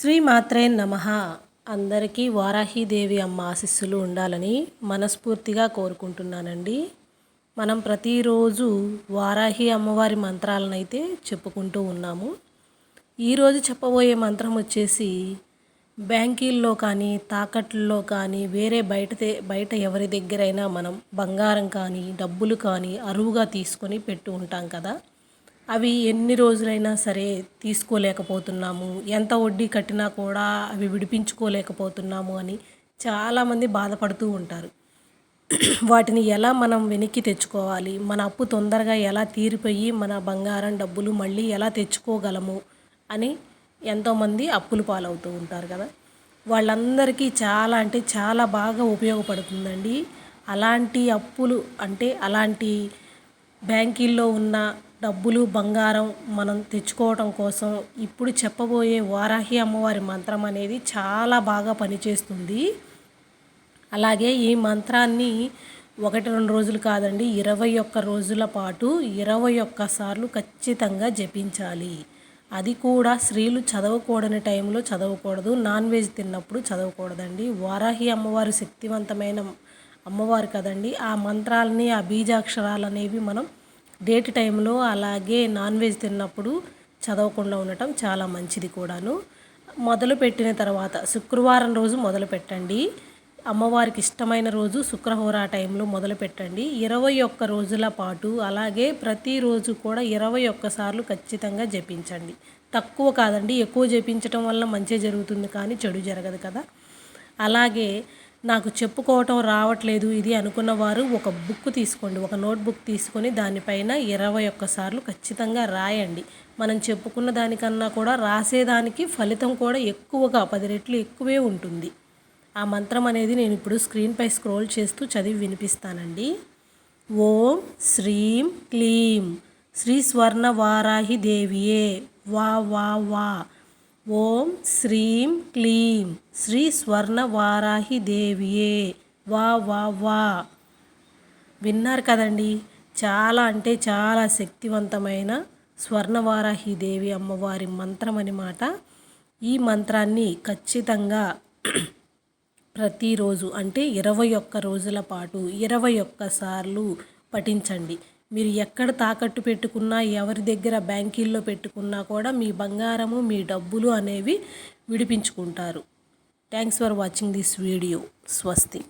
శ్రీమాత్రే నమ. అందరికీ వారాహీదేవి అమ్మ ఆశీస్సులు ఉండాలని మనస్ఫూర్తిగా కోరుకుంటున్నానండి. మనం ప్రతిరోజు వారాహి అమ్మవారి మంత్రాలను అయితే చెప్పుకుంటూ ఉన్నాము. ఈరోజు చెప్పబోయే మంత్రం వచ్చేసి బ్యాంకీల్లో కానీ తాకట్లలో కానీ వేరే బయట బయట ఎవరి దగ్గరైనా మనం బంగారం కానీ డబ్బులు కానీ అరువుగా తీసుకొని పెట్టి ఉంటాం కదా. అవి ఎన్ని రోజులైనా సరే తీసుకోలేకపోతున్నాము. ఎంత వడ్డీ కట్టినా కూడా అవి విడిపించుకోలేకపోతున్నాము అని చాలామంది బాధపడుతూ ఉంటారు. వాటిని ఎలా మనం వెనక్కి తెచ్చుకోవాలి? మన అప్పు తొందరగా ఎలా తీరిపోయి మన బంగారం డబ్బులు మళ్ళీ ఎలా తెచ్చుకోగలము? అని ఎంతోమంది అప్పులు పాలవుతూ ఉంటారు కదా. వాళ్ళందరికీ చాలా అంటే చాలా బాగా ఉపయోగపడుతుందండి. అలాంటి అప్పులు అంటే అలాంటి బ్యాంకీల్లో ఉన్న డబ్బులు బంగారం మనం తెచ్చుకోవటం కోసం ఇప్పుడు చెప్పబోయే వారాహి అమ్మవారి మంత్రం అనేది చాలా బాగా పనిచేస్తుంది. అలాగే ఈ మంత్రాన్ని ఒకటి రెండు రోజులు కాదండి ఇరవై ఒక్క రోజుల పాటు ఇరవై ఒక్క సార్లు ఖచ్చితంగా జపించాలి. అది కూడా స్త్రీలు చదవకూడని టైంలో చదవకూడదు నాన్ వెజ్ తిన్నప్పుడు చదవకూడదండి. వారాహి అమ్మవారు శక్తివంతమైన అమ్మవారు కదండి. ఆ మంత్రాలని ఆ బీజాక్షరాలు అనేవి మనం డేట్ టైంలో అలాగే నాన్ వెజ్ తిన్నప్పుడు చదవకుండా ఉండటం చాలా మంచిది కూడాను. మొదలు పెట్టిన తర్వాత శుక్రవారం రోజు మొదలు పెట్టండి. అమ్మవారికి ఇష్టమైన రోజు శుక్రహోరా టైంలో మొదలు పెట్టండి. ఇరవై ఒక్క రోజుల పాటు అలాగే ప్రతిరోజు కూడా ఇరవై ఒక్కసార్లు ఖచ్చితంగా జపించండి. తక్కువ కాదండి ఎక్కువ జపించటం వల్ల మంచి జరుగుతుంది కానీ చెడు జరగదు కదా. అలాగే నాకు చెప్పుకోవటం రావట్లేదు ఇది అనుకున్న వారు ఒక బుక్ తీసుకోండి. ఒక నోట్బుక్ తీసుకొని దానిపైన ఇరవై ఒక్కసార్లు ఖచ్చితంగా రాయండి. మనం చెప్పుకున్న దానికన్నా కూడా రాసేదానికి ఫలితం కూడా ఎక్కువగా పది రెట్లు ఎక్కువే ఉంటుంది. ఆ మంత్రం అనేది నేను ఇప్పుడు స్క్రీన్పై స్క్రోల్ చేస్తూ చదివి వినిపిస్తానండి. ఓం శ్రీం క్లీం. శ్రీ స్వర్ణ వారాహి దేవియే. వా వా వా. ఓం శ్రీం క్లీం. శ్రీ స్వర్ణ వారాహి దేవియే. వా వా వా. విన్నారు కదండి? చాలా అంటే చాలా శక్తివంతమైన స్వర్ణవారాహి దేవి అమ్మవారి మంత్రం అనమాట ఈ మంత్రాన్ని ఖచ్చితంగా ప్రతిరోజు అంటే ఇరవై ఒక్క రోజుల పాటు ఇరవై ఒక్కసార్లు పఠించండి. మీరు ఎక్కడ తాకట్టు పెట్టుకున్నా ఎవరి దగ్గర బ్యాంకీల్లో పెట్టుకున్నా కూడా మీ బంగారము మీ డబ్బులు అనేవి విడిపించుకుంటారు. Thanks for watching this video స్వస్తి